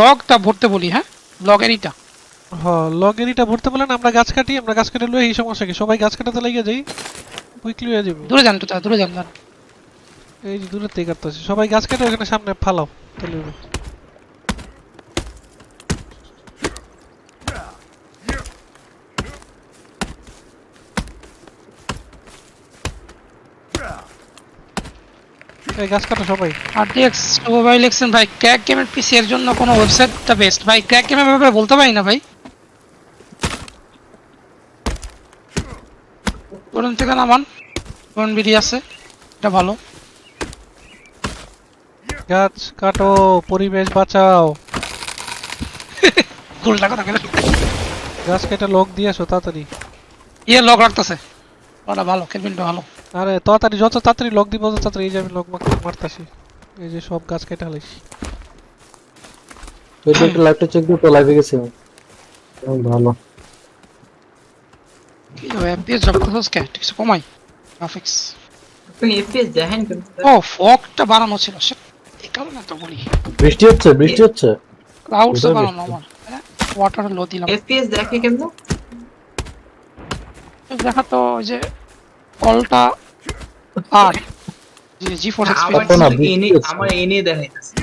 লগটা ভরতে বলি হ্যাঁ? লগের ইটা হ লগের ইটা ভরতে বলেন আমরা গাছ কাটি আমরা গাছ কাটে লই এই সমস্যা কি? সবাই গাছ কাটাতে লাগিয়ে যাই? উইকলি হয়ে যাবে দূরে যান তো দূরে যান এই যে দূরে থেকে কাটতেছি। সবাই গাছ কাটে ওখানে সামনে ফালাও তাহলে এই গাছ কাটো সবাই। আরটিএক্স মোবাইল এক্সেন ভাই ক্র্যাক গেমের পিসি এর জন্য কোনো ওয়েবসাইটটা বেস্ট ভাই ক্র্যাক গেমের ব্যাপারে বলতে পারি না ভাই। কোন থেকে নামান। কোন বিডি আছে এটা ভালো। গাছ কাটো পরিবেশ বাঁচাও। গোলটা কথা কেন গাছ কেটে লক দিয়ে আসো তাড়াতাড়ি। ইয়ে লক রাখতেছে। ওটা ভালো কেবিনটা ভালো। আরে তাড়াতাড়ি যত তাড়াতাড়ি লক দিব তত তাড়াতাড়ি এই যে আমি লক মারতাছি। এই যে সব গাছ কেটে হালাইছি তুই তো একটু লাইভটা চেক দিও তো লাইভে গেছি। ভালো। এফপিএস কে? কমাই। গ্রাফিক্স আপনি এফপিএস দেখেন কিন্তু ও ফগটা বাড়ানো ছিল shit, এই কারণে তো বলি বৃষ্টি হচ্ছে বৃষ্টি হচ্ছে? ক্লাউডস বাড়ানো? আমার। ওয়াটার লো দিলাম। এফপিএস দেখে কেমন? দেখা তো ওই যে কলটা আর। জি ফোর আমার এনে দেখাইতেছে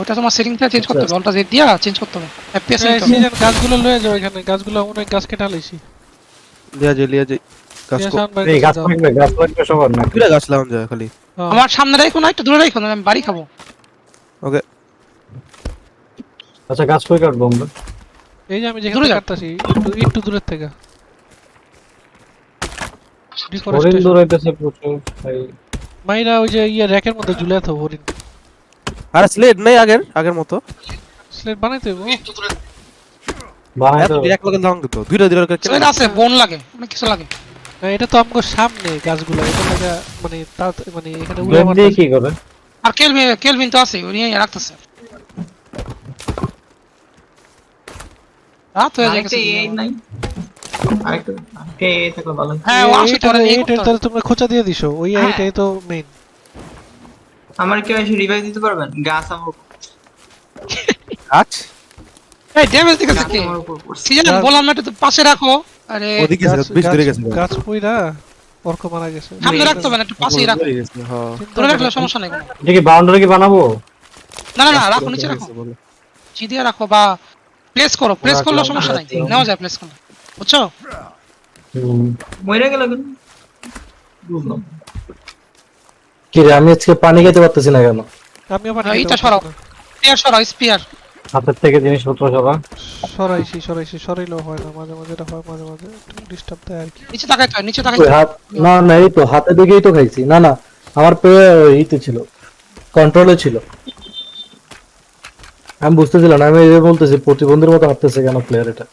ওটা তোমার সেটিংটা চেঞ্জ করতে হবে অলটা জেড দিয়া চেঞ্জ করতে হবে। এফপিএস গাছগুলো লয়ে যাও এখানে গাছগুলো অনেক গাছ কেটে হালাইছি লিয়া যাই লিয়া যাই গাছ দিয়ে খালি। হ্যাঁ। আমার সামনে রাখো না একটু দূরে রাখো না আমি বাড়ি খাব। ওকে। আচ্ছা গাছ কই কাটবো আমরা? এই যে আমি যেখানে কাটতাছি একটু একটু দূরের থেকে। হরিণ Deforestation। দৌড়াইতেছে প্রচুর ভাই। মাইরা ওই যে ইয়ে র্যাকের মধ্যে ঝুলে থাকো হরিণ। আর স্লেড নাই আগের আগের মতো। স্লেট বানাইতে হইব। বানাইতে এক লগে লাগান দিত দুইটা দুইটা করে সেটা আছে বোন লাগে অনেক কিছু লাগে। এটা তো আমগো সামনে গাছগুলো এটা লাগা মানে তা মানে এখানে উড়ে ব্লেড কি করে? আর কেলভিন কেলভিন তো আছে উনি রাখতেছে। রাত হয়ে গেছে। এই নাই। আরেকটা আরেকটা এই থাকলে ভালো হ্যাঁ ও আসে এইটা এই এইটা করতে হবে। তাহলে তোমরা খোঁচা দিয়ে দিছো। ওই হ্যাঁ। এইটাই তো মেইন আমার কেউ এসে রিভাইভ দিতে পারবেন? গাছ আমার গাছ? এই ড্যামেজ দিতেছে গাছ কে? আমার উপর পড়ছে। সিজন বললাম না একটু পাশে রাখো। আরে ওদিকে গেছে দূরে গেছে গাছ। পুইরা অর্ক মারা গেছে। সামনে রাখতে হবে না একটু পাশেই রাখো। হ্যাঁ। ধরে রাখলে সমস্যা নেই। কোনো। এটা কি বাউন্ডারি কি বানাবো? না না না রাখো নিচে রাখো। চিদিয়ে রাখো বা প্লেস করো। প্লেস করলে সমস্যা নাই। নেওয়া যায় প্লেস করলে। বুঝছ। মরে গেল বুঝলাম। কি রে আমি আজকে পানি খেতে পারতেছি না কেন? আমি আবার হ্যাঁ, নিতে এইটা সরাও। স্পিয়ার সরাও স্পিয়ার। হাতের থেকে জিনিসপত্র সবা সরাইছি সরাইছি সরাইলেও হয় না। মাঝে মাঝে এটা হয় মাঝে মাঝে একটু ডিস্টার্ব দেয় আর কি। নিচে তাকাইতে হয় নিচে হয়। হাত না না এই তো হাতে দেখেই তো খাইছি। না না আমার পেয়ে ইতে ছিল। কন্ট্রোলে ছিল। আমি বুঝতেছিলাম না আমি বলতেছি প্রতিবন্ধীর মতো হাঁটতেছে কেন প্লেয়ার এটা?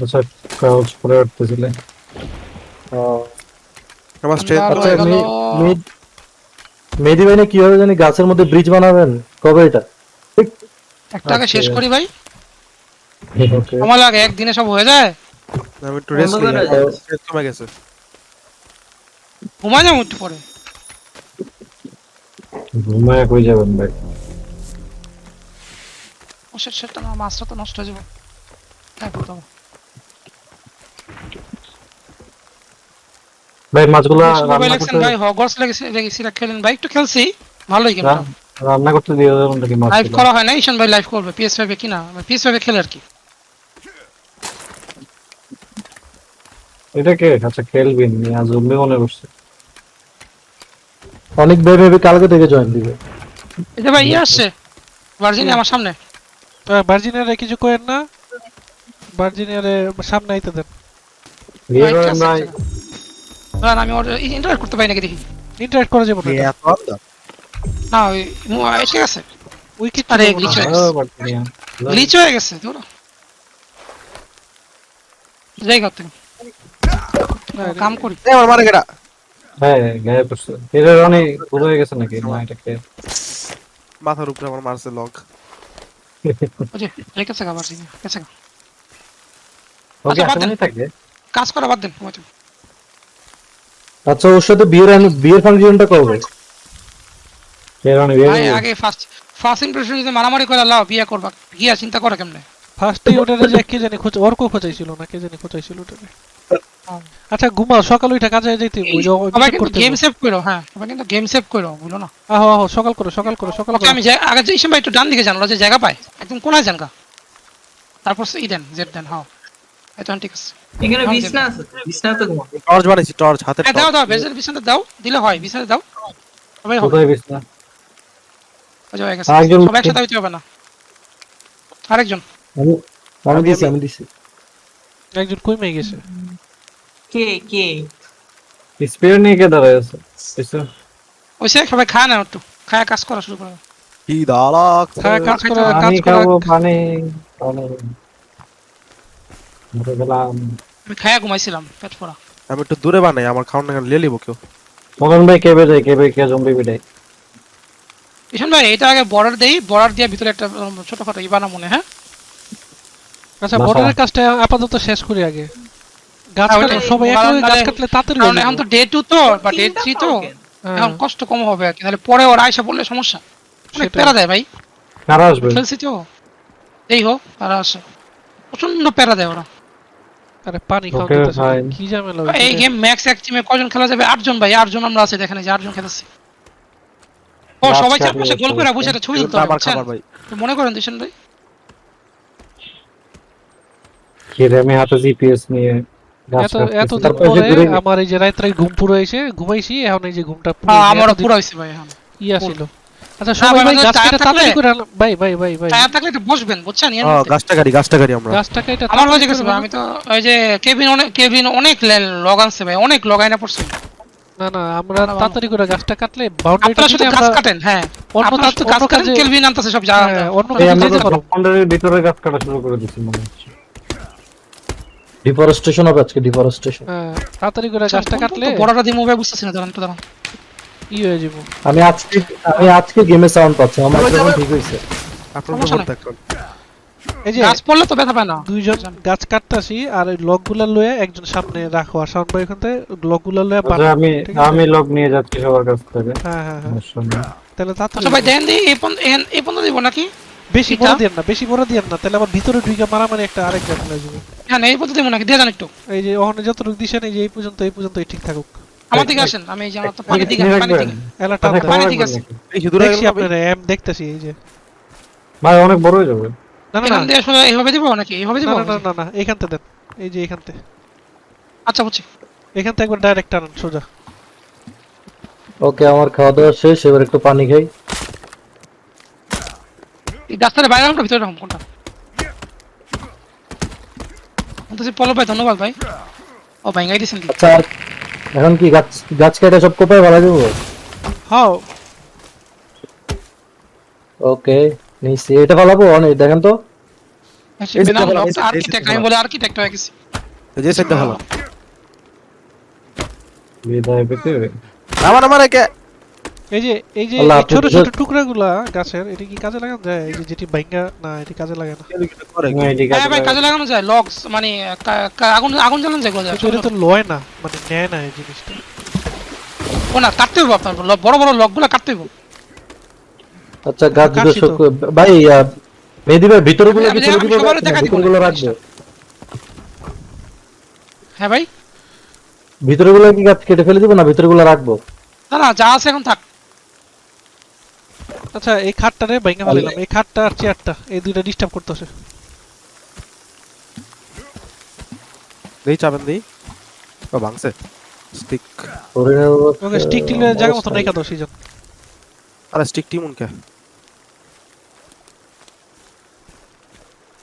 আচ্ছা পরে আমার আচ্ছা হয়ে মেহেদি ভাই কীভাবে জানি গাছের মধ্যে ব্রিজ বানাবেন কবে এটা একটা আগে শেষ। করি ভাই লাগে একদিনে সব হয়ে যায় আমি একটু রেস্ট কমে গেছে যাব একটু পরে ঘুমায় কই যাবেন ভাই ও সেট সেটটা না মাছটা তো নষ্ট হয়ে যাবে ভাই মাছগুলা রান্না করতে ভাই হগওয়ার্টস লেগেছে লেগেছি খেলেন। ভাই একটু খেলছি ভালোই গেম রান্না করতে দিয়ে দেবেন নাকি মাছ লাইভ করা হয় না ঈশান ভাই লাইভ করবে পিএস ফাইভে কিনা? পিএস ফাইভে খেলে আর কি। এটা কে? আচ্ছা খেলবেন আজ জম্বি মনে করছে অনেক ভাই মেবি কালকে থেকে জয়েন দিবে। এই যে ভাই ইয়ে আসছে ভার্জিনিয়া আমার সামনে। ভার্জিনিয়ারে কিছু করেন না ভার্জিনিয়ারে সামনে আইতে দেন। নাই। দাঁড়ান, আমি ওর ইন্টারেক্ট করতে পারি নাকি দেখি? ইন্টারেক্ট করা যাবে না? না ওই উইকিট আরে, glitch হয়ে গেছে। না। গ্লিচ হয়ে গেছে যাই ঘর থেকে। কাম করি। এ, আমার মারে গেটা হ্যাঁ গায়ে পড়ছে অনেক পুরো হয়ে গেছে নাকি? না এটা কে? মাথার উপরে আমার মারছে লক ওই যে রেখেছে গা ভার্জিনিয়া গেছে গা। ওকে আচ্ছা, বাদ আসামানি থাকে কাজ করা বাদ দেন আচ্ছা ওর সাথে বিয়ের বিয়ের ফাংশনটা কবে? এর মানে বিয়ে ভাই আগে ফার্স্ট ফার্স্ট ইমপ্রেশন যদি মারামারি করে লাও বিয়ে করবা। গিয়া চিন্তা করে কেমনে? ফার্স্টে ওটারে যে কে জানি খোঁজ অর্ক খোঁজাইছিল না কে জানি খোঁজাইছিল ওটারে আচ্ছা ঘুমাও সকাল উঠে কাজে যাইতে ওই যে সবাই কিন্তু করতে গেম। সেভ করো হ্যাঁ সবাই কিন্তু গেম সেভ করো বুঝলো না। আহো আহো সকাল করো সকাল করো সকাল করো। আমি যাই আগে যে সময় একটু ডান দিকে জানো যে জায়গা পায় একদম কোনায় জানগা তারপর ই দেন জেড দেন হ্যাঁ এখন ঠিক আছে। এখানে বিছনা আছে বিছনা তো টর্চ বানাইছি টর্চ হাতে হ্যাঁ দাও দাও বেজের বিছানাতে দাও দিলে হয় বিছানাতে দাও। সবাই হবে। কোথায় বিছনা? ওই যে হয়ে সবাই একসাথে হইতে হবে না। আরেকজন। আমি আমি দিছি আমি দিছি। একজন কইমে গেছে? কে কে? স্পিয়ার নিয়ে কে দাঁড়ায় আছে? ওই সে সবাই খায় না একটু। খায় কাজ করা শুরু করে। কি দালাক হ্যাঁ কাজ করো। কাজ করো। পানি। পানি। মরে গেলাম। আমি খায়া ঘুমাইছিলাম পেট পড়া আমি একটু দূরে বানাই আমার খাওয়ার লিয়ে লিবো কেউ। মদন ভাই কে বেড়ে কে কে জম্বি বেড়ে কিষণ ভাই এটা আগে বর্ডার দেই বর্ডার দিয়ে ভিতরে একটা ছোটখাটো ইবানা মনে হ্যাঁ? আচ্ছা বর্ডারের কাজটা আপাতত শেষ করি আগে। গাছ সবাই একলগে গাছ কাটলে কারণ এখন তো ডে টু তো বা ডে থ্রি তো। কেন? হ্যাঁ, এখন কষ্ট কম হবে আর কি। তাহলে পরে ওরা আইসা বললে সমস্যা। অনেক প্যারা দেয় ভাই। কারা আসবে? খেলছি তো। এই হোক আসে। প্রচণ্ড প্যারা দেয় ওরা। আরে পানি। কি ঝামেলা এই গেম ম্যাক্স এক টিমে কয়জন খেলা যাবে? আটজন ভাই আটজন আমরা আছি দেখেন যে আটজন খেলাচ্ছি। ও সবাই গোল করে বসে ছবি তুলতে হবে আমার খাবার ভাই। তো মনে করেন দিশন ভাই। কি রে আমি হাতে জিপিএস নিয়ে এত যে পরে আমার এই যে রাত্রে ঘুম পুরো এসে ঘুমাইছি এখন এই যে ঘুমটা পুরো হ্যাঁ আমারও পুরো হয়েছে ভাই এখন। ইয়া ছিল আচ্ছা সবাই ভাই, ভাই আমাদের গাছ টায়ার তাড়াতাড়ি করে। ভাই ভাই ভাই ভাই। টায়ার থাকলে একটু বসবেন বুঝছেন? এর মধ্যে। গাছটা গাড়ি গাছটা গাড়ি আমরা। গাছটাকে এটা আমার হয়ে গেছে আমি তো ওই যে কেবিন অনেক কেবিন অনেক লগ আনছে ভাই অনেক লগ আইনা পড়ছে। না না আমরা তাড়াতাড়ি করে গাছটা কাটলে বাউন্ডারিটা আপনারা শুধু গাছ কাটেন হ্যাঁ। অন্য কাজ শুধু গাছ কাটেন কেলভিন আনতেছে সব জায়গা হ্যাঁ, অন্য তো। বাউন্ডারির ভিতরে গাছ কাটা শুরু করে দিছি মনে হচ্ছে। ডিফরেস্টেশন হবে আজকে ডিফরেস্টেশন হ্যাঁ, তাড়াতাড়ি করে গাছটা কাটলে বড়টা দিয়ে মুভে বুঝতেছি না দাঁড়ান একটু দাঁড়ান। ই হয়ে যাব? আমি আজকে আমি আজকে গেমে সাউন্ড পাচ্ছি আমার যখন ঠিক হইছে আপনার উপর দেখুন এই যে গাছ পড়লে তো ব্যথা পায় না। দুইজন গাছ কাটতাছি আর ওই লকগুলা লয়ে একজন সামনে রাখো আর সাউন্ড লকগুলা লয়ে আচ্ছা, আমি আমি লগ নিয়ে যাচ্ছি সবার কাছ থেকে। হ্যাঁ হ্যাঁ হ্যাঁ। তাহলে তাড়াতাড়ি আচ্ছা ভাই দেন দিই এই পর্যন্ত এই পর্যন্ত দিব নাকি? বেশি? বড় না? বেশি বড় দিয়েন না তাহলে আবার ভিতরে ঢুকে মারামারি একটা আরেক ঝামেলা হয়ে যাবে হ্যাঁ এই পর্যন্ত দিব নাকি? দিয়ে দেন একটু। এই যে ওখানে যতটুকু দিছেন এই যে এই পর্যন্ত এই পর্যন্তই ঠিক থাকুক। আমার দিকে আসেন আমি এই যে আমার তো পানি দিকে পানি দিকে। এলা আচ্ছা, টান দেন। পানি খাবার আছে। এই শুধু দেখছি আপনার এম দেখতেছি এই যে। ভাই অনেক বড় হয়ে যাবে। না না না। আসলে এইভাবে দিব নাকি? এইভাবে দিব না না, না না না এইখানতে দেন। এই যে এইখানতে আচ্ছা বুঝছি। এখানতে একবার ডাইরেক্ট টানান সোজা। ওকে আমার খাওয়া দাওয়া শেষ এবার একটু পানি খাই। এই গাছটার বাইরে রাখুন ভিতরে রাখুন কোনটা? বলতেছি পলব ভাই ধন্যবাদ ভাই। ও ভাঙ্গাই দিয়েছেন আচ্ছা আর এখন কি গাছ গাছ কেটে সব কোপায় ভালো দেবো? হাও। ওকে নিশ্চয় এটা ফালাবো? অনেক দেখেন তো। যে আর্কিটেক্ট আমি বলা। বলে আর্কিটেক্ট হয়ে গেছি। যে সেটা ভালো বিদায় পেতে। আমার আমার একে এই যে এই যে ছোট ছোট টুকরাগুলা গাছের এটা কি কাজে লাগানো যায়? এই যে যেটি ভাঙ্গা না এটি কাজে লাগে না। হ্যাঁ ভাই কাজে লাগানো যায় লগস মানে আগুন আগুন জ্বালানো যায় এটা তো লয় না মানে নেয় না এই জিনিসটা। ও না কাটতে হবে আপনার বড় বড় লকগুলো কাটতে হবে আচ্ছা গাছ দুটো ভাই আহ, মেহেদি ভাই ভিতরে গুলো আমি কি দিব রাখব? হ্যাঁ ভাই। ভিতরে গুলো কি গাছ কেটে ফেলে দিব না ভিতরে গুলো রাখব? না না যা আছে এখন থাক। আচ্ছা এই খাটটারে ভাঙ্গা ফেলাম এই খাটটা আর চেয়ারটা এই দুইটা ডিস্টার্ব করতেছে। দেই চাবেন দেই। ও ভাঙছে। স্টিক অবস্থা- ওকে স্টিক টিলে জায়গা মতো রেখা দাও সেজন আরে স্টিক টিম উনকে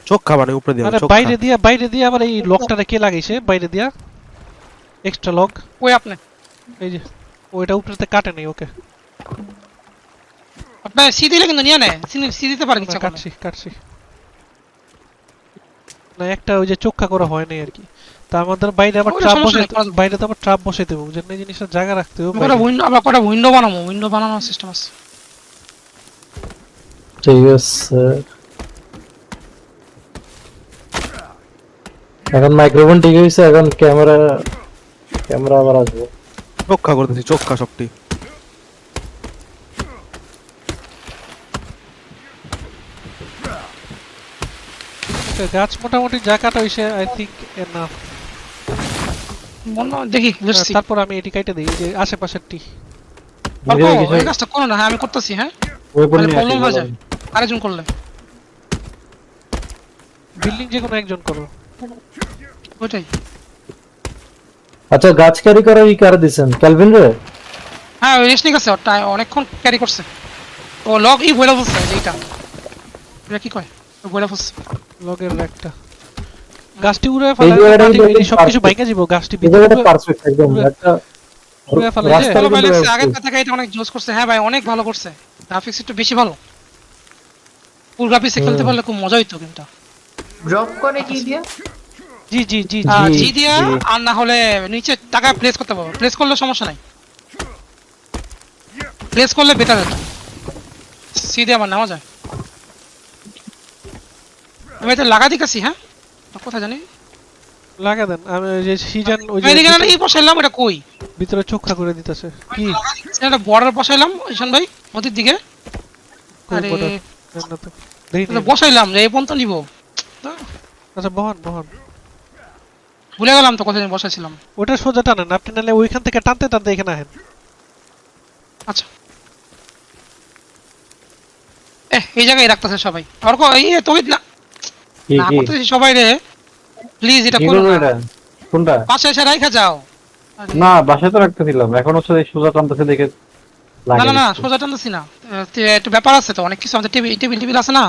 চোখ খাবানে উপরে দিয়ে আরে বাইরে দিয়া বাইরে দিয়া আবার এই লকটারে কে লাগাইছে বাইরে দিয়া। এক্সট্রা লক ওই আপনি। এই যে ওইটা উপরেতে কাটে নাই ওকে। আপনি সি দিলে কিন্তু নিয়ে নেয় সি- দিতে পারেন ইচ্ছা কাটছি কাটছি। না একটা ওই যে চোখা করা হয় নাই আর কি। তা আমাদের বাইরে আবার ট্রাপ বসে। বাইরে তো আবার ট্রাপ বসাইতে হবে বুঝেন না এই জিনিসটা জায়গা রাখতে হবে আমরা উইন্ডো আমরা কটা উইন্ডো বানাবো? উইন্ডো বানানোর সিস্টেম আছে। ঠিক আছে। এখন মাইক্রোফোন ঠিক হয়েছে এখন ক্যামেরা ক্যামেরা আবার আসবে। চোখ করতেছি চোখ সবটি। তো গাছ মোটামুটি যা কাটা হইছে আই থিঙ্ক এনাফ মনে দেখি বুঝছি। তারপর আমি এটি কাইটে দিই যে আশেপাশের টি। এই কাজটা করো না হ্যাঁ আমি করতেছি হ্যাঁ? প্রবলেম হয়ে যায়। আরেকজন করলে। বিল্ডিং যে কোনো একজন করো। ওইটাই। আচ্ছা গাছ ক্যারি করা ই কারে দিছেন? ক্যালভিন রে? হ্যাঁ ওই রেশনিক আছে ওটা অনেকক্ষণ ক্যারি করছে। ও লগ ই বইলা বলছে এইটা। এটা কি কয়? ও বইলা বলছে লগের একটা। গাছটি উড়ে ফেলে সবকিছু perfect। ভাঙা গাছটি আগের কথা এটা অনেক জোস করছে। হ্যাঁ ভাই অনেক ভালো করছে। গ্রাফিক্স একটু বেশি ভালো। ফুল গ্রাফিক্সে খেলতে পারলে খুব মজা হইতো কিন্তু। ড্রপ করে কি দিয়া? জি জি জি জি আর জি, জি দিয়া আর না হলে নিচে টাকা প্লেস করতে পারব। প্লেস করলে সমস্যা নাই। প্লেস করলে বেটার হতো। সি দিয়ে আমার নেওয়া যায়। আমি এটা লাগা দিতেছি হ্যাঁ? কোথায় জানি? লাগা দেন আমি যে সিজন ওই আমি এদিকে না এই বসাইলাম এটা কই? ভিতরে চোখা করে দিতেছে। কি? এটা বর্ডার বসাইলাম ঈশান ভাই নদীর দিকে। আরে বসাইলাম যে এই পর্যন্ত নিব। আচ্ছা বহন বহন। ভুলে গেলাম তো কোথায় বসাইছিলাম। ওটা সোজা টানেন আপনি নাহলে ওইখান থেকে টানতে টানতে এখানে আহেন। আচ্ছা। এ এই জায়গায় রাখতেছে সবাই। এই এ, না। কি না কি করতেছি সবাই রে। প্লিজ এটা করো না। কোনটা? পাশে এসে রাইখা যাও। না বাসায় তো রাখতেছিলাম। এখন হচ্ছে এই সোজা টানতেছে দেখে না না না সোজা টানতেছি না। একটু ব্যাপার আছে তো অনেক কিছু আমাদের টেবিল টেবিল টেবিল আছে না?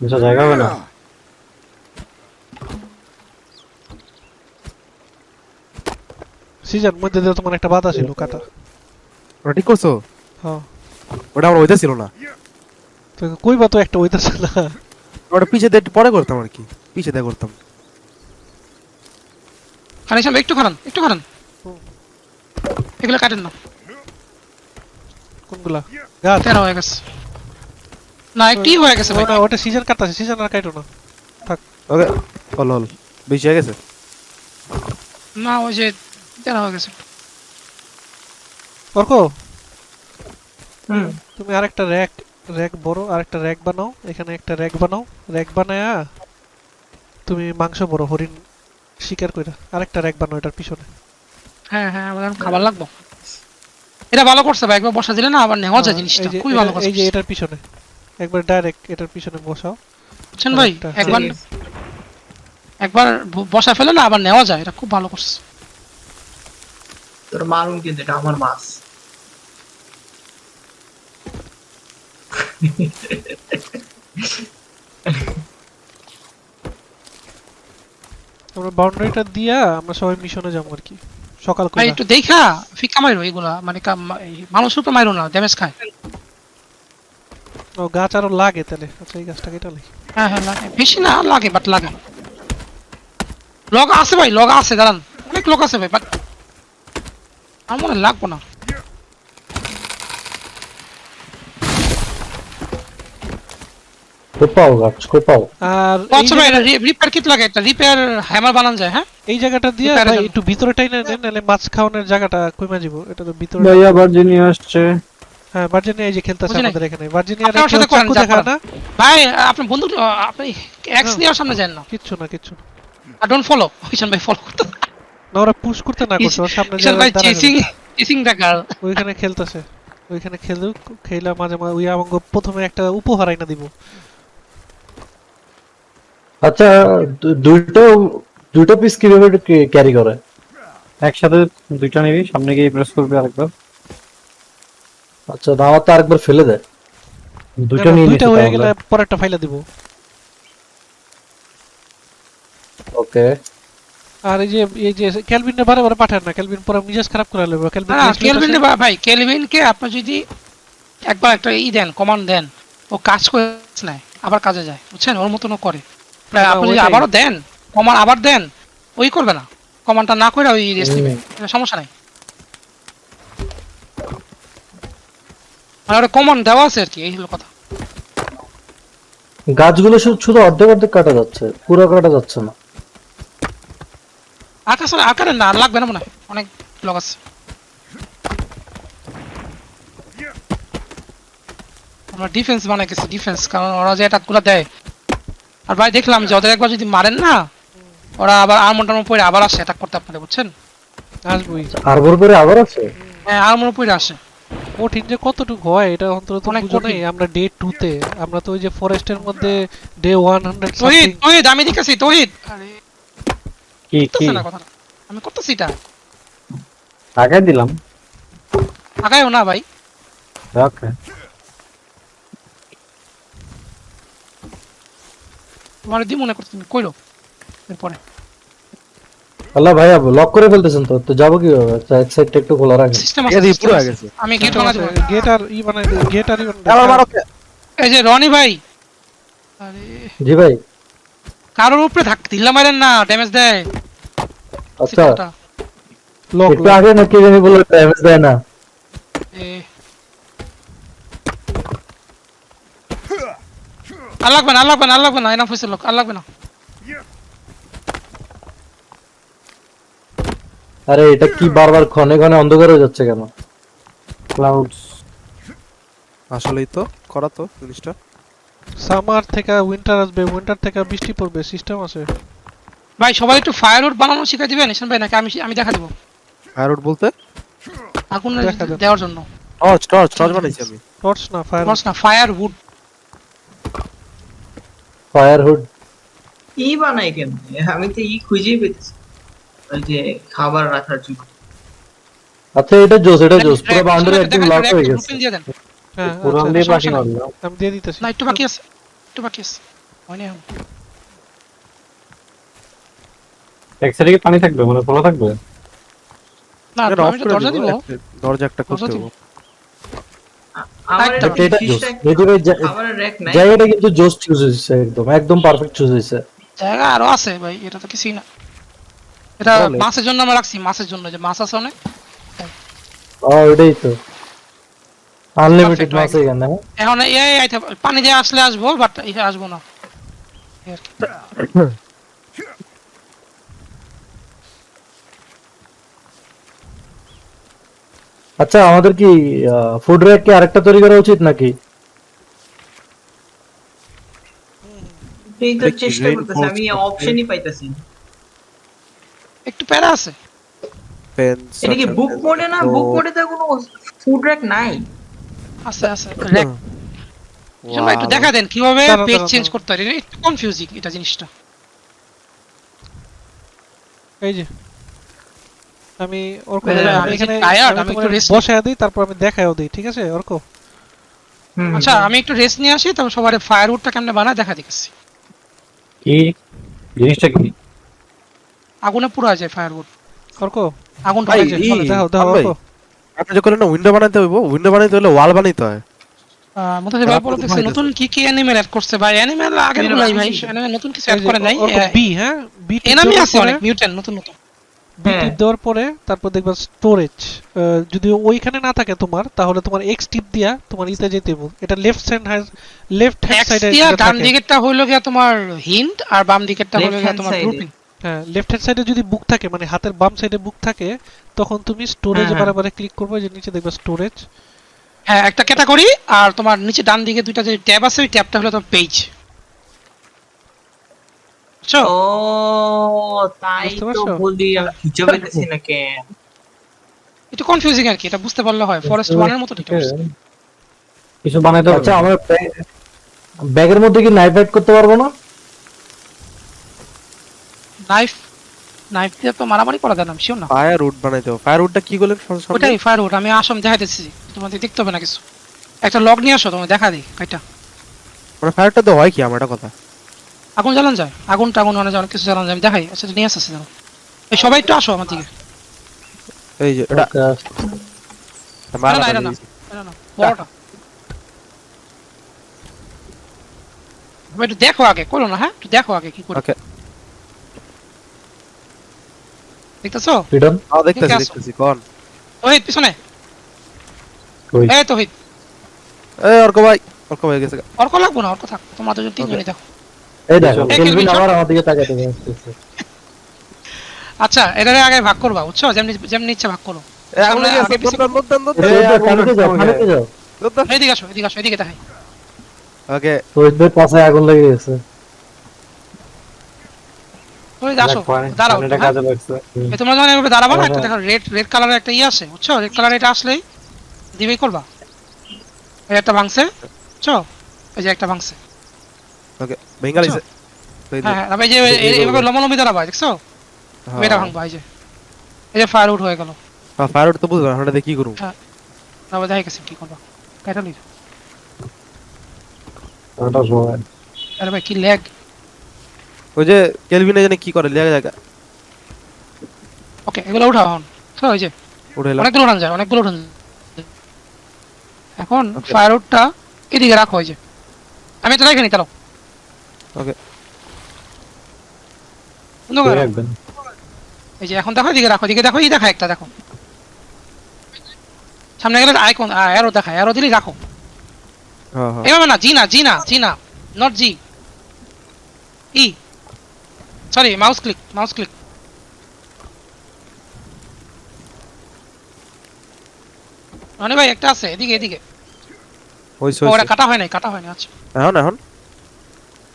বুঝা জায়গা হবে না। সিজন মধ্যে দিয়ে তোমার একটা বাধা ছিল কাটা। ওটা ঠিক করছ? হ্যাঁ। ওটা আমার ওইটা ছিল না। তো কইবা তো একটা ওইতাছে না। ওটা পিছে দিয়ে পরে করতাম আর কি। পিছে দিয়ে করতাম। সামনে একটু খারান একটু খারান এগুলো কাটেন না। কোনগুলা? গাছ তেরো হয়ে গেছে। না একটি হয়ে গেছে ভাই। ওটা সিজন কাটতাছে সিজন আর কাটো না। ওকে হল হল। বেশি হয়ে গেছে? না ওই যে তেরো হয়ে গেছে। অর্ক? হুম। তুমি আরেকটা র‍্যাক র‍্যাক বড় আরেকটা র‍্যাক বানাও। এখানে একটা র‍্যাক বানাও। র‍্যাক বানায়া তুমি মাংস বড় হরিণ শিকার কইরা। আরেকটা র‍্যাক বানাও এটার পিছনে। হ্যাঁ হ্যাঁ আমাদের এখন খাবার লাগবো। এটা ভালো করছে ভাই একবার বসা দিলে না আবার নেওয়া যায় হ্যাঁ, জিনিসটা। খুবই ভালো করছে এই যে এটার পিছনে। একবার ডাইরেক্ট এটার পিছনে বসাও। বুঝছেন ভাই? একবার একবার বসা ফেলে না আবার নেওয়া যায়। এটা খুব ভালো করছে। তোর মারুন কিন্তু এটা আমার মাছ। আমরা বাউন্ডারিটা দিয়া আমরা সবাই মিশনে যাব আর কি। সকাল করে একটু দেখা ফিকা মাইরো এগুলা মানে কা- মা- এই মানুষের উপর মাইরো না ড্যামেজ খায়। ও গাছ আরও লাগে তাহলে। আচ্ছা এই গাছটা কেটে লাগি হ্যাঁ হ্যাঁ লাগে। বেশি না লাগে বাট লাগে। লগ আছে ভাই লগ আছে দাঁড়ান। অনেক লোক আছে ভাই বাট আমার লাগবো না। কোপাও গাছ কোপাও। আর আচ্ছা ভাই রিপেয়ার কিট লাগে একটা রিপেয়ার হ্যামার বানানো যায় হ্যাঁ? এই জায়গাটা দিয়ে ভাই একটু ভিতরে টাইনে নেন নাহলে মাছ খাওয়ানোর জায়গাটা কইমা যাব এটা তো ভিতরে ভাইয়া ভার্জিনিয়া আসছে। হ্যাঁ ভার্জিনিয়া এই যে খেলতেছে আমাদের এখানে। ভার্জিনিয়ার আপনার একটা সাথে করেন, দেখা না? ভাই আপনার বন্ধু আপনি এক্স হ্যাঁ। নিয়ে সামনে যান না। কিচ্ছু না কিচ্ছু না। আর ডোন্ট ফলো ঈশান ভাই ফলো করতে না ওরা পুশ করতে না ওর সামনে ভাই চেসিং চেসিং দা গার্ল ওইখানে খেলতেছে। ওইখানে খেলুক খেলা মাঝে মাঝে ওই আমাকে প্রথমে একটা উপহার আইনা দিব। আচ্ছা দু- দুইটা দুইটা পিস কীভাবে ক্যারি করে? একসাথে দুইটা নিবি সামনে গিয়ে প্রেস করবি আরেকবার। আচ্ছা তো আরেকবার ফেলে না, না, নিয়ে নিছে হয়ে গেলে পরেরটা ফাইলা দিব। ওকে। আর এই যে এই যে ক্যালভিনটা বারে বারে পাঠান না ক্যালভিন পরে মিজাজ খারাপ করে লাগবে ক্যালভিন না কেলভিন ভাই কেলভিনকে আপনি যদি একবার একটা ই দেন কমান্ড দেন ও কাজ করে নেয় আবার কাজে যায় বুঝছেন? ওর মতনও করে। না, আপনি যদি আবারও দেন কমান্ড আবার দেন ওই করবে না। কমান্ডটা না করে ওই রেস্ট নেবে সমস্যা নাই। মানে ওটা দেওয়া আছে আর কি এই হলো কথা। গাছগুলো শুধু অর্ধেক অর্ধেক কাটা যাচ্ছে পুরো কাটা যাচ্ছে না। আকাশ আকারে না লাগবে না মনে হয়। অনেক ব্লক আছে। আমরা ডিফেন্স বানাই গেছি ডিফেন্স কারণ ওরা যে অ্যাটাকগুলো দেয় আর ভাই দেখলাম যে ওদের একবার যদি মারেন না ওরা আবার আর্মর টার্মর পরে আবার আসে অ্যাটাক করতে আপনারা বুঝছেন? আসবই। আরবর করে আবার আছে হ্যাঁ আর্মর পরে আসে। কঠিন যে কতটুকু হয় এটা অন্তত অনেক বুঝো কঠিন। আমরা ডে টু তে আমরা তো ওই যে ফরেস্টের মধ্যে day one hundred Tohid Tohid আমি দেখেছি তহিদ। আরে কি কি? আমি করতেছি এটা। টাকা দিলাম। আগায়ও না ভাই। ওকে তোমার দি মনে করতে কইরো। এরপরে। আল্লাহ ভাইয়া লক করে ফেলতেছেন তো তো যাব কীভাবে? আচ্ছা, এক সাইডটা একটু খোলা রাখেন। সিস্টেম এ আছে দিয়ে system পুরো হয়ে গেছে। আমি গেট বানাতে। গেট আর ই বানাই গেট আর ই বানাই এই যে রনি ভাই। আরে। জি ভাই। কারোর উপরে ধাক দিল্লা মারেন না ড্যামেজ দেয়। আচ্ছা। লক একটু আগে না কে জানি বলে ড্যামেজ দেয় না। এ আর লাগবে না আর লাগবে না আর লাগবে না এনাফ হয়েছে লোক আর লাগবে না। আরে এটা কি বারবার ক্ষণে ক্ষণে অন্ধকার হয়ে যাচ্ছে কেন? ক্লাউডস আসলেই তো করা তো জিনিসটা। সামার থেকে উইন্টার আসবে উইন্টার থেকে বৃষ্টি পড়বে সিস্টেম আছে। ভাই সবাই একটু ফায়ারউড বানানো শিখাই দিবেন ইসলাম ভাই নাকি আমি আমি দেখা দিব? ফায়ারউড বলতে? আগুন দেওয়ার জন্য। টর্চ টর্চ টর্চ বানাইছি আমি। টর্চ না ফায়ার টর্চ না ফায়ার হুড ই বানাই কেন? আমি তো ই খুঁজেই পেতেছি। ওই যে খাবার রাখার জন্য। আচ্ছা এটা জোস এটা জোস। পুরো বাউন্ডারি একদম লক হয়ে গেছে। হ্যাঁ পুরো দিয়ে বাকি নাই। মারলাম আমি দিয়ে দিতেছি। না একটু বাকি আছে। একটু বাকি আছে। হয়নি এখন এক সাইডে কি পানি থাকবে? মানে খোলা থাকবে। না আমি দরজা দিব দরজা একটা করতে হবে আমার একটা একটা এটা জোস মেহেদি ভাই জা- খাবারের র্যাক নাই জায়গাটা কিন্তু জোস চুজ হয়েছে একদম একদম পারফেক্ট চুজ হয়েছে জায়গা আরও আছে ভাই এটা তো কিছুই না। এটা? মাছের জন্য আমরা রাখছি মাছের জন্য যে মাছ আছে অনেক। ও এটাই তো। আনলিমিটেড মাছ এখানে হ্যাঁ? এখন এই আইতে পানি দিয়ে আসলে আসব বাট এটা আসব না এই আর কি। আচ্ছা আমাদের কি ফুড র্যাক কি আরেকটা তৈরি করা উচিত নাকি? তো চেষ্টা করতেছি আমি অপশনই পাইতাছি একটু প্যারা আছে। এটা কি বুক মোডে না বুক মোডে তো কোনো ফুড র্যাক নাই? আছে আছে রেক ভাই একটু দেখা দেন কীভাবে পেজ চেঞ্জ করতে হয়। একটু কনফিউজিং এটা জিনিসটা। এই যে আমি ওর এই আমি tired, আমি একটু নিই। বসে দিই তারপর আমি দেখাও দিই ঠিক আছে অর্ক হুম, আচ্ছা আমি একটু রেস্ট নিয়ে আসি তবে সবার ফায়ারউডটা কেমনে বানায় দেখা দিচ্ছি কি? জিনিসটা কি? আগুনে পুরো যায় ফায়ারউড যায় ই- বলো, দেখাও দেখাও ভাই, অর্ক আপনি যে করলেন না উইন্ডো বানাইতে হইব উইন্ডো বানাইতে হলে ওয়াল বানাইতে হয়। মতো ভাই আপনি বলে তো দেখছি ভাই নতুন কি কি অ্যানিমেল অ্যাড করছে ভাই? অ্যানিমেল আগে গুলাই ভাই রাখছি। অ্যানিমেল নতুন কিছু অ্যাড করে নাই বি হ্যাঁ? বি এনামি আছে অনেক মিউটেন্ট নতুন নতুন। টিপ দেওয়ার পরে তারপর দেখবা স্টোরেজ যদি ওইখানে না থাকে তোমার তাহলে তোমার এক্স টিপ দিয়া তোমার ইতে যেতে হবে। এটা লেফট হ্যান্ড লেফট হ্যান্ড সাইডে ডান দিকেরটা হইল গিয়া তোমার হিন্ট আর বাম দিকেরটা Left গিয়া তোমার side হ্যাঁ লেফট হ্যান্ড সাইডে যদি বুক থাকে মানে হাতের বাম সাইডে বুক থাকে তখন তুমি স্টোরেজে হ্যাঁ, হ্যাঁ। বারে ক্লিক করবে যে নিচে দেখবে স্টোরেজ হ্যাঁ একটা ক্যাটাগরি আর তোমার নিচে ডান দিকে দুইটা যে ট্যাব আছে ওই ট্যাবটা হলো তোমার পেজ বুঝছ ও তাই তো বলি আমি খুঁজে পেতেছি না কেন একটু কনফিউজিং আর কি এটা বুঝতে পারলে হয়। ফরেস্ট ওয়ানের মতো ঠিক আছে কিছু বানাইতে আমরা ব্যাগের মধ্যে কি নাইফ অ্যাড করতে পারব না? নাইফ নাইফ দিয়ে তো মারামারি করা যায় না শিওর না। ফায়ারউড বানাইতে হবে ফায়ারউডটা কি সামনে? ওটাই ফায়ারউড আমি আসাম দেখাইতেছি তোমাদের দেখতে হবে না কিছু। একটা লগ নিয়ে আসো তোমার দেখা দিই। এটা মানে ফায়ারটা তো হয় কি? আমার একটা কথা। আগুন জ্বালান যায়। আগুন টাগুন অনেক অনেক কিছু জ্বালান যায়। আমি দেখাই আচ্ছা নিয়ে আসতেছি জানো এই সবাই একটু আসো আমার দিকে। এই যে এটা আচ্ছা, না, না, এটা না। না, না, বড়টা। তুমি একটু দেখো আগে করো না হ্যাঁ? একটু দেখো আগে কি করে। ওকে। দেখতেছো? ফ্রিডম? আও দেখতেছি ঠিক আছে। দেখতেছি কোন? তোহিত পিছনে? এই তোহিত এই অর্ক ভাই অর্ক ভাই গেছে অর্ক লাগবো না অর্ক থাক। তোমরা দুজন তিনজনই দেখো। এই দেখো কেলভিন কেলভিন, আবার আমার দিকে তাকাতে আচ্ছা এটারে আগে ভাগ করবা বুঝছ? যেমনি যেমনি ইচ্ছা ভাগ করো। এদিকে আসো এদিকে আসো এদিকে দেখাই ওকে। রোহিত পাশে আগুন লেগে গেছে। ওই আসো দাঁড়াও পানিটা হ্যাঁ? কাজে লাগছে। হুম। এ তোমরা যখন এভাবে দাঁড়াবো না হ্যাঁ, একটা দেখো রেড রেড কালারের একটা ইয়ে আছে বুঝছ? রেড কালার এটা আসলেই দিবেই করবা। এই একটা ভাঙছে বুঝছ? এই যে একটা ভাঙছে। ওকে বেঙ্গালিছে হ্যাঁ হ্যাঁ যে দাঁড়াবা দেখছ? হ্যাঁ। এটা ভাঙবা এই যে। এই যে ফায়ার আউট হয়ে গেল। ফায়ার তো বুঝলাম কি করবা। কেটে নিই ওটা সময়। আরে ভাই কি ল্যাগ ওই যে কেলভিনে জানে কি করে জায়গা? ওকে এগুলো উঠাও এখন। তো ওই যে উঠে অনেকগুলো উঠান যায় অনেকগুলো উঠান যায়। এখন. ফায়ার আউটটা এদিকে রাখো ওই যে। আমি এটা রেখে নি চলো Okay. বন্ধ করো। এই যে এখন দেখো এদিকে রাখো এদিকে দেখো এই দেখা একটা দেখো। সামনে গেলে আইকন অ্যারো দেখা অ্যারো দিলেই রাখো। এভাবে না জি না জি না জি না not G. E. Sorry mouse click mouse click মানে ভাই একটা আছে এদিকে এদিকে। ওই ও, কাটা হয় নাই কাটা হয় নাই আচ্ছা। এখন এখন।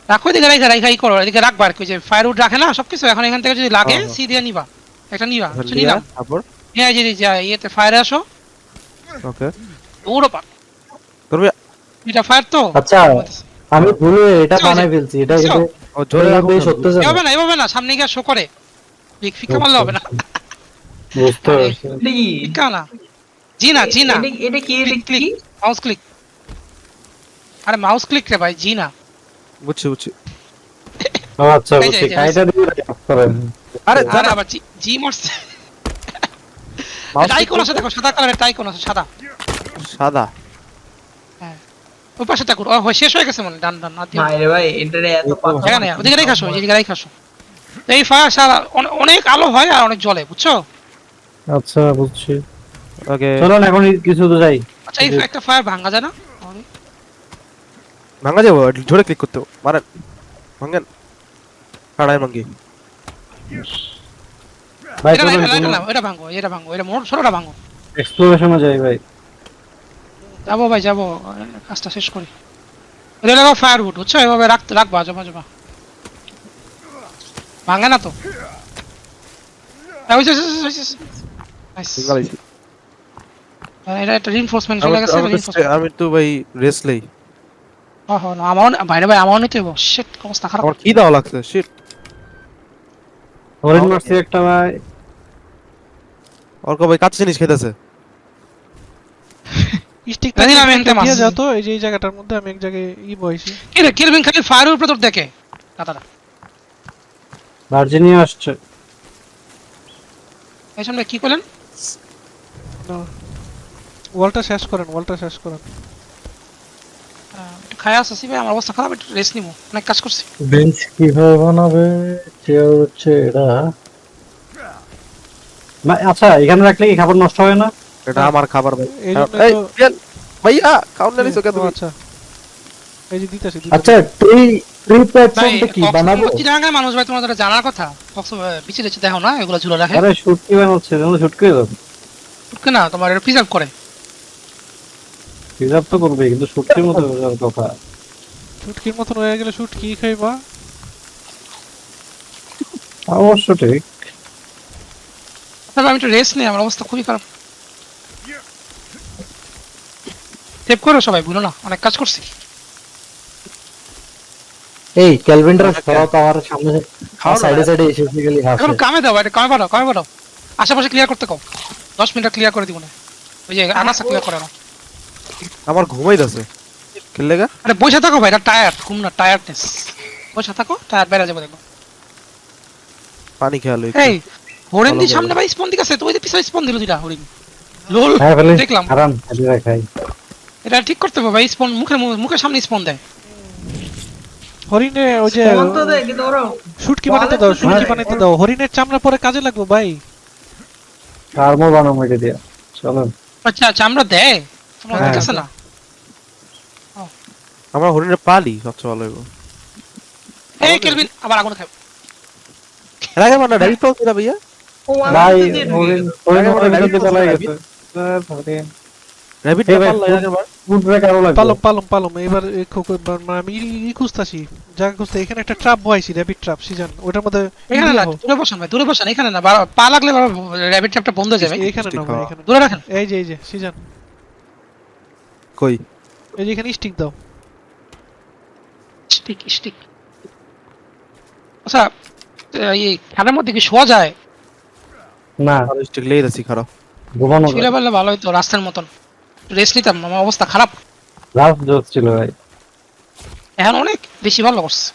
রাখো এদিকে রাখা রাখা ই করো এদিকে রাখবা আর কি যে ফায়ারউড রাখে না সবকিছু এখন এখান থেকে যদি লাগে হ্যাঁ, হ্যাঁ। সি দিয়ে নিবা একটা নিবা লিয়া, নিলাম। তারপর? হ্যাঁ যে ইয়েতে ফায়ারে আসো। ওকে। দৌড়ো পা। করবে এটা ফায়ার তো? আচ্ছা আমি ভুলে এটা বানাই ফেলছি এটা। ও জোরে বেশ না। সত্যি জানো? এভাবে না এভাবে না সামনে গিয়ে শো করে। ফিক- ফিকা মারলে হবে না। বুঝতে পারছি। কি? ফিকা না। জি না জি না এটা- কি এটা ক্লিক ক্লিক মাউস ক্লিক আরে মাউস ক্লিক রে ভাই জি না বুঝছি বুঝছি। আচ্ছা বুঝছি। কাইটা দিয়ে করেন। আরে আরে জানা আবার জি মারছে। টাই কোন click আছে দেখো সাদা কালারের টাই কোন আছে সাদা। সাদা? ওই পাশে থাকুন। ও শেষ হয়ে গেছে মনে ডান ডান না ভাই রে ভাই এত ওদিকে এদিকে এই ফায়ার সারা অনেক আলো হয় আর অনেক জলে বুঝছ? আচ্ছা বুঝছি। ওকে চলো না এখন কিছু তো যাই। আচ্ছা এই একটা ফায়ার ভাঙা যায় না? ভাঙা যাব জোরে ক্লিক করতে। মারেন ভাঙেন কাড়াই মাঙ্গি ভাই এটা এটা এটা ভাঙো এটা ভাঙো এটা মোট ছোটটা ভাঙো এক্সপ্লোরেশনে যাই ভাই যাব ভাই যাব কাজটা শেষ করি এটা লাগাও ফায়ার উড বুঝছ এভাবে রাখতে রাখবা জমা জমা ভাঙে না তো এটা একটা রিনফোর্সমেন্ট চলে গেছে। আমি তো ভাই রেস্ট লই ও হো, না, আমারও না- বাইরে ভাই আমারও নিতে শিট অবস্থা খারাপ আমার কি দাও লাগছে শিট হরিণ মারছি একটা ভাই। অর্ক ভাই কাঁচা জিনিস খেতেছে স্টিকটা জানি না আমি মাছ দিয়ে যাও তো এই যে এই জায়গাটার মধ্যে আমি এক জায়গায় ই বইছি কি রে কিলবিন খালি ফায়ার উপরে তোর দেখে? ভার্জিনিয়া আসছে। এই সামনে কি করলেন? ওয়ালটা শেষ করেন ওয়ালটা শেষ করেন। খায়া আসছি ভাই আমার অবস্থা খারাপ একটু রেস্ট নিবো অনেক কাজ করছি। বেঞ্চ কীভাবে বানাবে? চেয়ার হচ্ছে এটা? আচ্ছা এখানে রাখলে কি খাবার নষ্ট হয় না? এটা আমার খাবার ভাই। এই ভাইয়া কাউন্ট নিছো কেন তুমি? আচ্ছা। এই যে দিতেছি আচ্ছা ট্রি ট্রি প্ল্যাটফর্মটা কি বানাবো? চিটাগাঙ্গের মানুষ ভাই তোমাদের জানার কথা। কক্সবাজার বিচে দেখো না এগুলো ঝুলে রাখে। আরে শুট কি বানাচ্ছে দাও উঠকে না তোমার এটা প্রিজার্ভ করে। রিজার্ভ তো করবে কিন্তু শুটকির মতো বোঝার কথা শুটকির মতন হয়ে গেলে শুট কি খাইবা? অবশ্য ঠিক। তবে আমি একটু রেস্ট নেই আমার অবস্থা খুবই খারাপ। সেভ করো সবাই ভুলো না অনেক কাজ করছি। এই ক্যালভিনটা সরাও তো আমার সামনে সাইডে সাইডে এসে গেলি এখন হাসে কামে দাও এটা কামে পাঠাও কামে পাঠাও। আশেপাশে ক্লিয়ার করতে কও। দশ মিনিট ক্লিয়ার করে দিব না। ওই যে আনাসা ক্লিয়ার করে না আমার ঘুমাইতেছে খেললে গা আরে বসে থাকো ভাই এটা টায়ার ঘুম না টায়ারনেস বসে থাকো টায়ার বেড়ে যাবে দেখো পানি খেয়ালো এই হরিণ দি সামনে ভাই স্পন দিকে আছে তো ওই যে পিছনে স্পন দিল দুটা হরিণ। লোল হ্যাঁ দেখলাম। আরাম এটা খাই এটা ঠিক করতে হবে ভাই স্পন মুখের মুখের সামনে স্পন দেয়। হরিণে ওই যে শুটকি বানাতে দাও দিবে। শুটকি বানাতে দাও। হরিণের চামড়া পরে কাজে লাগবে ভাই। আর্মর বানাবো এটা দিয়ে। চলো। আচ্ছা চামড়া আমরা দেয়? তোমরা হ্যাঁ। না? আমরা হরিণের পালি সবচেয়ে ভালো হইব। এই কেলভিন আবার আগুন খাবে এর আগে মানে ডাইরেক্ট পাও কিনা ভাইয়া। ভাই হরিণ। হরিণ রাইট চলে গেছে স্যার, হরিণ। র্যাবিট এই ভাই, পারলা এর আগের বার ফুড ব্রেক আরও লাগবে পালম পালম পালম এবার মানে আমি ই- খুঁজতাছি জায়গা খুঁজতে। এখানে একটা ট্রাপ বহাইছি র্যাপিড ট্রাপ সিজন ওটার মধ্যে এখানে না দূরে বসান ভাই দূরে বসান। এখানে না পা লাগলে র্যাবিট ট্র্যাপটা বন্ধ হয়ে যাবে। এখানে না ভাই এখানে দূরে রাখেন। এই যে এই যে সিজন কই? এই যে এখানে স্টিক দাও। স্টিক স্টিক আচ্ছা এই খেলার মধ্যে কি শোয়া যায়? না আর স্টিক লেই দাসি খারাপ। ঘুমানো শুলে পারলে ভালো হতো রাস্তার মতন। রেস্ট নিতাম আমার অবস্থা খারাপ। লাস্ট জোক ছিল ভাই। এখন অনেক বেশি ভালো করছে।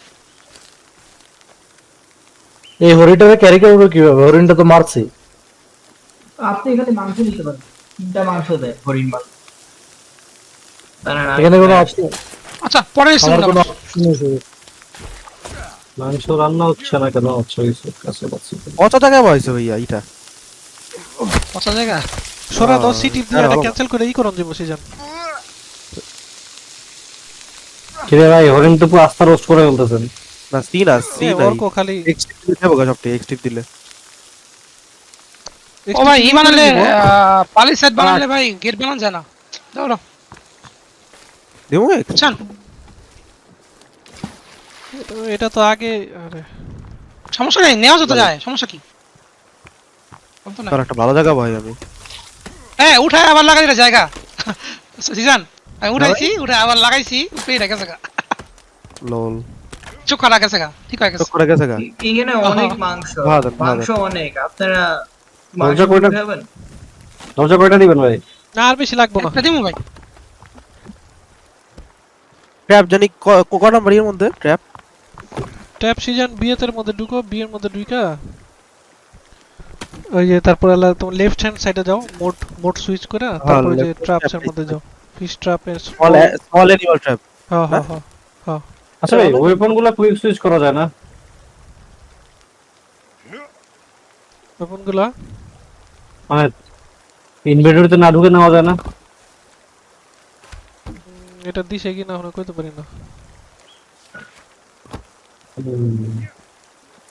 এই হরিণটাকে ক্যারি করব কীভাবে? হরিণটা তো মারছি। আপনি এখানে মাংস নিতে পারেন। তিনটা মাংস দেয় হরিণ মাংস। এখানে কোনো অপশন আচ্ছা পরে এসে আমার কোনো অপশন নেই মাংস রান্না হচ্ছে না কেন? হচ্ছে কিছু কাছে পাচ্ছি কত টাকা পাইছে ভাইয়া এটা পচা জায়গা সরা দাও সিটি এটা ক্যান্সেল করে ই করন যাব সিজন কিরে ভাই হরিণ তো আস্থা রোস্ট করে ফেলতেছেন। না সি না খালি এক্সটিপ দিলে যাব সবটি এক্সটিপ দিলে। ও ভাই ই বানালে পালি সেট বানালে ভাই গেট বানানো যায় না। দাও দেবো বুঝছেন এটা তো আগে আরে। সমস্যা নেই নেওয়া যেতে যায় সমস্যা কি? একটা ভালো জায়গা ভাই আমি। হ্যাঁ উঠায় আবার লাগাই দিলে জায়গা। সিজান আমি উঠাইছি উঠে আবার লাগাইছি উঠেই রেখেছে গা। লল। চোখ করা গেছে গা ঠিক হয়ে গেছে। করে গেছে গা। এখানে অনেক মাংস। মাংস অনেক। আপনারা মাংস কয়টা? খাবেন দরজা কয়টা দিবেন ভাই? না আর বেশি লাগবো না। দিমু ভাই। ট্র্যাপ জানি ক- নাম্বার এর মধ্যে ট্র্যাপ ট্যাপ সিজন বিয়েতের মধ্যে ঢুকো বিয়ের মধ্যে ঢুকা ওই যে তারপর আলা তোমার লেফট হ্যান্ড সাইডে যাও মোড মোড সুইচ করে তারপর যে ট্রাপস এর মধ্যে যাও। ফিশ ট্রাপের স্মল স্মল অ্যানিমাল ট্র্যাপ হ্যাঁ? হ্যাঁ হ্যাঁ আচ্ছা ভাই ওয়েপনগুলা কুইক সুইচ করা যায় না? ওয়েপনগুলা মানে ইনভেন্টরিতে না ঢুকে নেওয়া যায় না? এটা দিছে কি না এখন কইতে পারি না।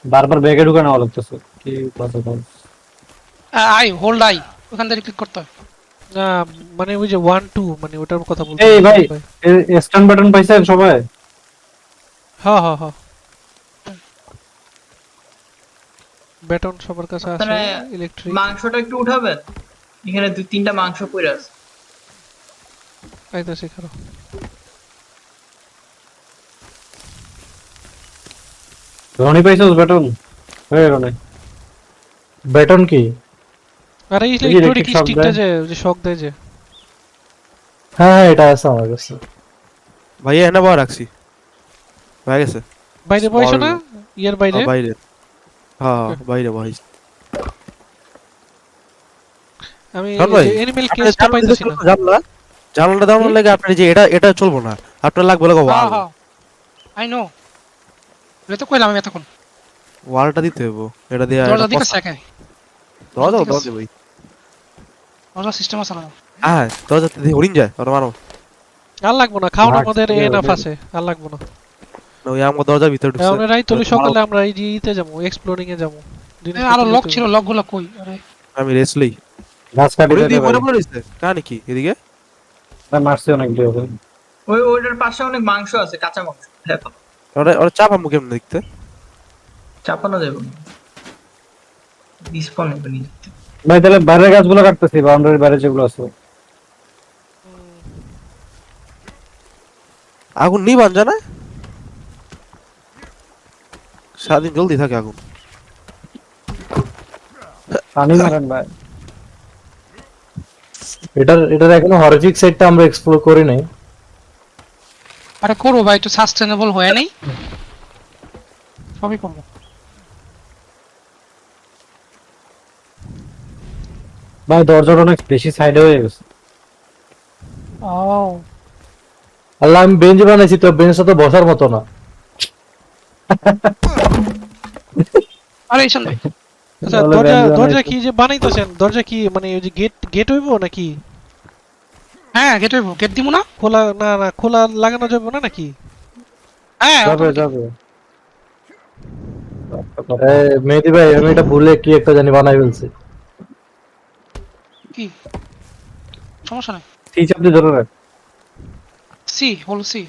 বারবার ব্যাগে ঢুকে নেওয়া লাগতেছে। কি কথা বল আই হোল্ড আই ওখান থেকে ক্লিক করতে হয়। না মানে ওই যে ওয়ান টু মানে ওটার কথা বলতে এই ভাই স্ট্যান্ড বাটন পাইছেন সবাই? হ্যাঁ হ্যাঁ হ্যাঁ ব্যাটন সবার কাছে আছে ইলেকট্রিক মাংসটা একটু উঠাবেন? এখানে দুই তিনটা মাংস পড়ে আছে। আইতাছে খারাপ রনি পাইছস ব্যাটন হয়ে রনি। ব্যাটন কি? আরে এই এই ইলেকট্রিক স্টিকটা যে যে শক দেয় যে। হ্যাঁ হ্যাঁ এটা আছে আমার কাছে। ভাইয়া এনে বাবা রাখছি। হয়ে গেছে। বাইরে Small- না? ইয়ার বাইরে? হ্যাঁ, বাইরে। হ্যাঁ বাইরে ভাই। আমি এনিমেল কেসটা পাইতেছি না। জানলা। জানলাটা দেওয়ার লাগে আপনার যে এটা এটা চলবো না। আপনার লাগবে লাগো হ্যাঁ ওয়াল হ্যাঁ। আই নো এটা তো কইলাম আমি এতক্ষণ। ওয়ালটা দিতে হবে এটা দিয়ে দরজা দিকে সেকে দরজা দরজা ভাই দরজা। সিস্টেম আছে না? হ্যাঁ দরজা দিয়ে হরিণ যায় ওরা মারো। আর লাগবো না Marks মধ্যে দিয়ে এনাফ ওদের- আর লাগবো না। না, ওই আমার দরজার ভিতরে ঢুকছে। এখন রাই তুলি সকালে আমরা এই যে ইতে যাব এক্সপ্লোরিং এ যাব। এ, আরও লক ছিল লকগুলো কই? আরে। আমি লই গাছ কাটি দিয়ে পারি। মনে পড়েছে কাহিনী কি এদিকে? মারছি অনেক দিয়ে ওই ওইটার পাশে অনেক মাংস আছে কাঁচা মাংস। হ্যাঁ ওরা ওরা চাপ আমু কেমন দেখতে। চাপানো যাবে ডিসপন হবে নিজে ভাই তাহলে বাইরের গাছগুলো কাটতেছি বাউন্ডারির বাইরে যেগুলো আছে। আগুন নিবান জানা সারাদিন জলদি থাকে আগুন। পানি মারেন ভাই। এটার এটার এখনও হরজিক সাইডটা আমরা এক্সপ্লোর করি নাই। আরে করো ভাই একটু সাস্টেনেবল হয়ে নেই। সবই করব। ভাই দরজাটা অনেক বেশি সাইডে হয়ে গেছে। ও আল্লাহ আমি বেঞ্চ বানাইছি তো বেঞ্চটা তো বসার মতো না। আরে ঈশান ভাই আচ্ছা দরজা দরজা কি যে বানাইতেছেন? দরজা কি মানে ওই যে গেট গেট হইবো নাকি? হ্যাঁ গেট হইব গেট দিব না? খোলা না না খোলা লাগানো যাবে না নাকি? হ্যাঁ যাবে যাবে। মেহেদি ভাই আমি এটা ভুলে কি একটা জানি বানাই ফেলছি। কি? সমস্যা নাই। সি চাপ দিয়ে ধরে রাখ সি হল সি